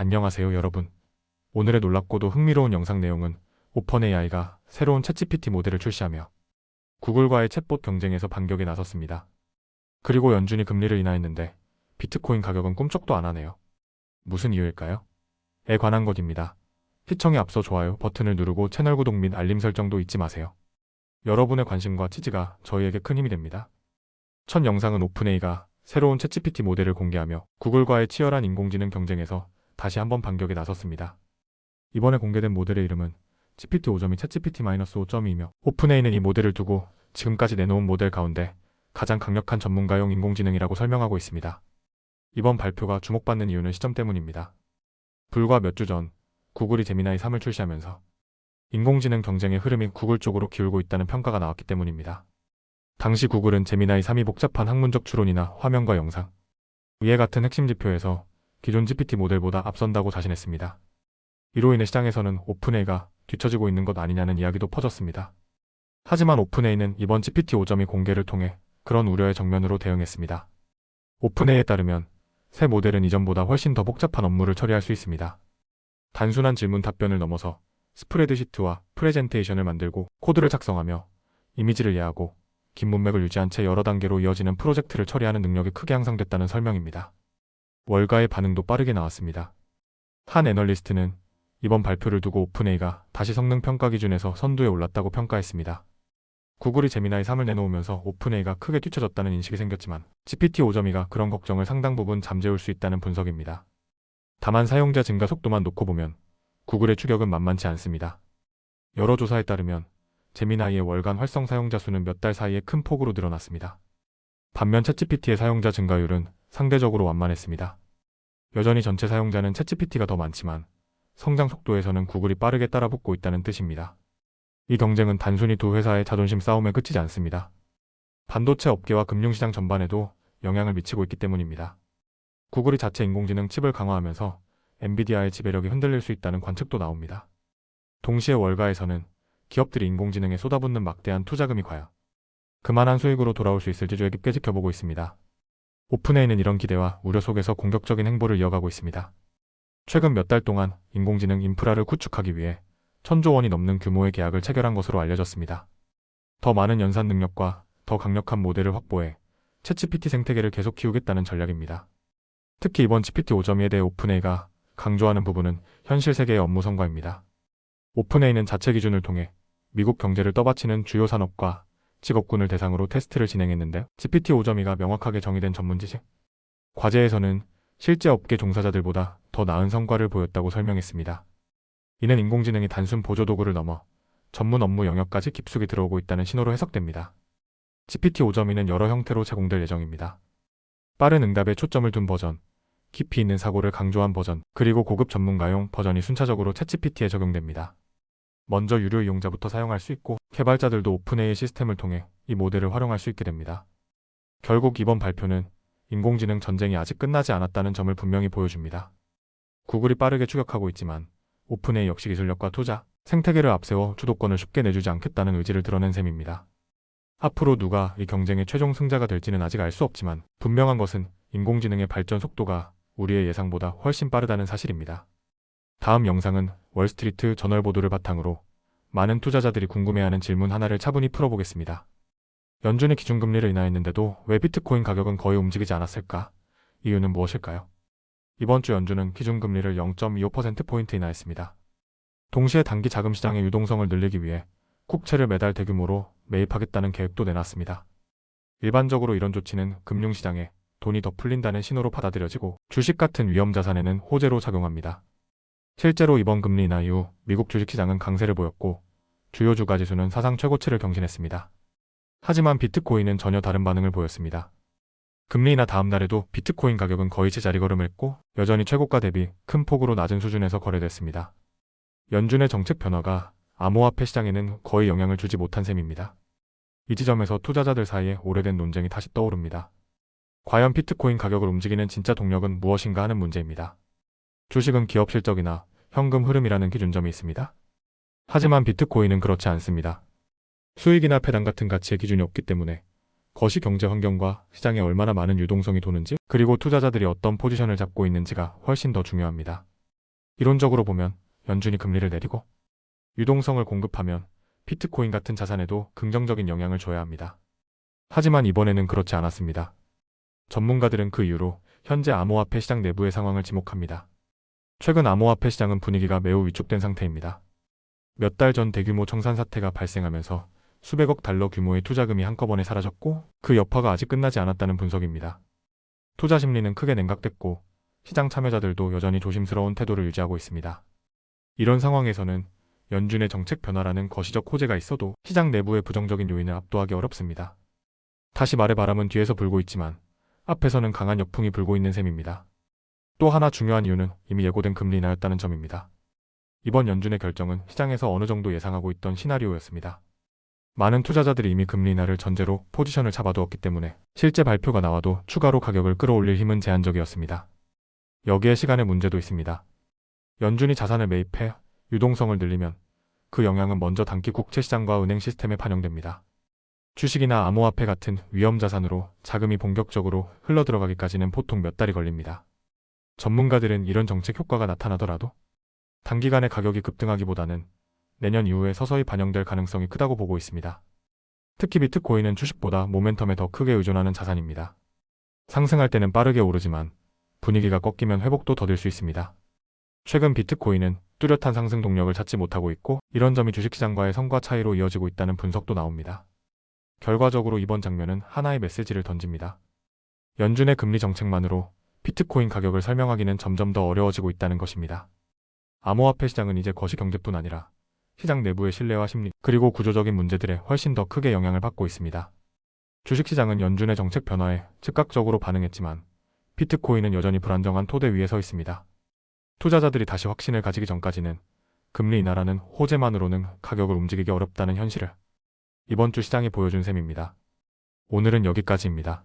안녕하세요 여러분. 오늘의 놀랍고도 흥미로운 영상 내용은 오펀AI가 새로운 챗GPT 모델을 출시하며 구글과의 챗봇 경쟁에서 반격에 나섰습니다. 그리고 연준이 금리를 인하했는데 비트코인 가격은 꿈쩍도 안 하네요. 무슨 이유일까요? 에 관한 것입니다. 시청에 앞서 좋아요 버튼을 누르고 채널 구독 및 알림 설정도 잊지 마세요. 여러분의 관심과 지지가 저희에게 큰 힘이 됩니다. 첫 영상은 오픈AI가 새로운 챗GPT 모델을 공개하며 구글과의 치열한 인공지능 경쟁에서 다시 한번 반격에 나섰습니다. 이번에 공개된 모델의 이름은 GPT 5.2 챗GPT-5.2이며 오픈AI는 이 모델을 두고 지금까지 내놓은 모델 가운데 가장 강력한 전문가용 인공지능이라고 설명하고 있습니다. 이번 발표가 주목받는 이유는 시점 때문입니다. 불과 몇 주 전 구글이 제미나이 3을 출시하면서 인공지능 경쟁의 흐름이 구글 쪽으로 기울고 있다는 평가가 나왔기 때문입니다. 당시 구글은 제미나이 3이 복잡한 학문적 추론이나 화면과 영상, 위에 같은 핵심 지표에서 기존 GPT 모델보다 앞선다고 자신했습니다. 이로 인해 시장에서는 오픈AI가 뒤처지고 있는 것 아니냐는 이야기도 퍼졌습니다. 하지만 오픈AI는 이번 GPT 5.2 공개를 통해 그런 우려의 정면으로 대응했습니다. 오픈AI에 따르면 새 모델은 이전보다 훨씬 더 복잡한 업무를 처리할 수 있습니다. 단순한 질문 답변을 넘어서 스프레드시트와 프레젠테이션을 만들고 코드를 작성하며 이미지를 이해하고 긴 문맥을 유지한 채 여러 단계로 이어지는 프로젝트를 처리하는 능력이 크게 향상됐다는 설명입니다. 월가의 반응도 빠르게 나왔습니다. 한 애널리스트는 이번 발표를 두고 오픈AI가 다시 성능 평가 기준에서 선두에 올랐다고 평가했습니다. 구글이 제미나이 3을 내놓으면서 오픈AI가 크게 뒤처졌다는 인식이 생겼지만 GPT 5.2가 그런 걱정을 상당 부분 잠재울 수 있다는 분석입니다. 다만 사용자 증가 속도만 놓고 보면 구글의 추격은 만만치 않습니다. 여러 조사에 따르면 제미나이의 월간 활성 사용자 수는 몇 달 사이에 큰 폭으로 늘어났습니다. 반면 챗GPT의 사용자 증가율은 상대적으로 완만했습니다. 여전히 전체 사용자는 챗GPT가 더 많지만 성장 속도에서는 구글이 빠르게 따라붙고 있다는 뜻입니다. 이 경쟁은 단순히 두 회사의 자존심 싸움에 그치지 않습니다. 반도체 업계와 금융시장 전반에도 영향을 미치고 있기 때문입니다. 구글이 자체 인공지능 칩을 강화하면서 엔비디아의 지배력이 흔들릴 수 있다는 관측도 나옵니다. 동시에 월가에서는 기업들이 인공지능에 쏟아붓는 막대한 투자금이 과연 그만한 수익으로 돌아올 수 있을지 좀 깊게 지켜보고 있습니다. 오픈AI는 이런 기대와 우려 속에서 공격적인 행보를 이어가고 있습니다. 최근 몇 달 동안 인공지능 인프라를 구축하기 위해 천조 원이 넘는 규모의 계약을 체결한 것으로 알려졌습니다. 더 많은 연산 능력과 더 강력한 모델을 확보해 챗GPT 생태계를 계속 키우겠다는 전략입니다. 특히 이번 GPT 5.2에 대해 오픈AI가 강조하는 부분은 현실 세계의 업무 성과입니다. 오픈AI는 자체 기준을 통해 미국 경제를 떠받치는 주요 산업과 직업군을 대상으로 테스트를 진행했는데 GPT 5.2가 명확하게 정의된 전문 지식 과제에서는 실제 업계 종사자들보다 더 나은 성과를 보였다고 설명했습니다. 이는 인공지능이 단순 보조 도구를 넘어 전문 업무 영역까지 깊숙이 들어오고 있다는 신호로 해석됩니다. GPT 5.2는 여러 형태로 제공될 예정입니다. 빠른 응답에 초점을 둔 버전, 깊이 있는 사고를 강조한 버전, 그리고 고급 전문가용 버전이 순차적으로 챗GPT에 적용됩니다. 먼저 유료 이용자부터 사용할 수 있고 개발자들도 오픈AI 시스템을 통해 이 모델을 활용할 수 있게 됩니다. 결국 이번 발표는 인공지능 전쟁이 아직 끝나지 않았다는 점을 분명히 보여줍니다. 구글이 빠르게 추격하고 있지만 오픈AI 역시 기술력과 투자, 생태계를 앞세워 주도권을 쉽게 내주지 않겠다는 의지를 드러낸 셈입니다. 앞으로 누가 이 경쟁의 최종 승자가 될지는 아직 알 수 없지만 분명한 것은 인공지능의 발전 속도가 우리의 예상보다 훨씬 빠르다는 사실입니다. 다음 영상은 월스트리트 저널 보도를 바탕으로 많은 투자자들이 궁금해하는 질문 하나를 차분히 풀어보겠습니다. 연준의 기준금리를 인하했는데도 왜 비트코인 가격은 거의 움직이지 않았을까? 이유는 무엇일까요? 이번 주 연준은 기준금리를 0.25%포인트 인하했습니다. 동시에 단기 자금 시장의 유동성을 늘리기 위해 국채를 매달 대규모로 매입하겠다는 계획도 내놨습니다. 일반적으로 이런 조치는 금융시장에 돈이 더 풀린다는 신호로 받아들여지고 주식 같은 위험 자산에는 호재로 작용합니다. 실제로 이번 금리 인하 이후 미국 주식시장은 강세를 보였고 주요 주가 지수는 사상 최고치를 경신했습니다. 하지만 비트코인은 전혀 다른 반응을 보였습니다. 금리 인하 다음 날에도 비트코인 가격은 거의 제자리 걸음했고 여전히 최고가 대비 큰 폭으로 낮은 수준에서 거래됐습니다. 연준의 정책 변화가 암호화폐 시장에는 거의 영향을 주지 못한 셈입니다. 이 지점에서 투자자들 사이에 오래된 논쟁이 다시 떠오릅니다. 과연 비트코인 가격을 움직이는 진짜 동력은 무엇인가 하는 문제입니다. 주식은 기업 실적이나 현금 흐름이라는 기준점이 있습니다. 하지만 비트코인은 그렇지 않습니다. 수익이나 패당 같은 가치의 기준이 없기 때문에 거시 경제 환경과 시장에 얼마나 많은 유동성이 도는지 그리고 투자자들이 어떤 포지션을 잡고 있는지가 훨씬 더 중요합니다. 이론적으로 보면 연준이 금리를 내리고 유동성을 공급하면 비트코인 같은 자산에도 긍정적인 영향을 줘야 합니다. 하지만 이번에는 그렇지 않았습니다. 전문가들은 그 이유로 현재 암호화폐 시장 내부의 상황을 지목합니다. 최근 암호화폐 시장은 분위기가 매우 위축된 상태입니다. 몇 달 전 대규모 청산 사태가 발생하면서 수백억 달러 규모의 투자금이 한꺼번에 사라졌고 그 여파가 아직 끝나지 않았다는 분석입니다. 투자 심리는 크게 냉각됐고 시장 참여자들도 여전히 조심스러운 태도를 유지하고 있습니다. 이런 상황에서는 연준의 정책 변화라는 거시적 호재가 있어도 시장 내부의 부정적인 요인을 압도하기 어렵습니다. 다시 말해 바람은 뒤에서 불고 있지만 앞에서는 강한 역풍이 불고 있는 셈입니다. 또 하나 중요한 이유는 이미 예고된 금리 인하였다는 점입니다. 이번 연준의 결정은 시장에서 어느 정도 예상하고 있던 시나리오였습니다. 많은 투자자들이 이미 금리 인하를 전제로 포지션을 잡아두었기 때문에 실제 발표가 나와도 추가로 가격을 끌어올릴 힘은 제한적이었습니다. 여기에 시간의 문제도 있습니다. 연준이 자산을 매입해 유동성을 늘리면 그 영향은 먼저 단기 국채 시장과 은행 시스템에 반영됩니다. 주식이나 암호화폐 같은 위험 자산으로 자금이 본격적으로 흘러들어가기까지는 보통 몇 달이 걸립니다. 전문가들은 이런 정책 효과가 나타나더라도 단기간에 가격이 급등하기보다는 내년 이후에 서서히 반영될 가능성이 크다고 보고 있습니다. 특히 비트코인은 주식보다 모멘텀에 더 크게 의존하는 자산입니다. 상승할 때는 빠르게 오르지만 분위기가 꺾이면 회복도 더딜 수 있습니다. 최근 비트코인은 뚜렷한 상승 동력을 찾지 못하고 있고 이런 점이 주식시장과의 성과 차이로 이어지고 있다는 분석도 나옵니다. 결과적으로 이번 장면은 하나의 메시지를 던집니다. 연준의 금리 정책만으로 비트코인 가격을 설명하기는 점점 더 어려워지고 있다는 것입니다. 암호화폐 시장은 이제 거시 경제뿐 아니라 시장 내부의 신뢰와 심리 그리고 구조적인 문제들에 훨씬 더 크게 영향을 받고 있습니다. 주식시장은 연준의 정책 변화에 즉각적으로 반응했지만 비트코인은 여전히 불안정한 토대 위에 서 있습니다. 투자자들이 다시 확신을 가지기 전까지는 금리 인하라는 호재만으로는 가격을 움직이기 어렵다는 현실을 이번 주 시장이 보여준 셈입니다. 오늘은 여기까지입니다.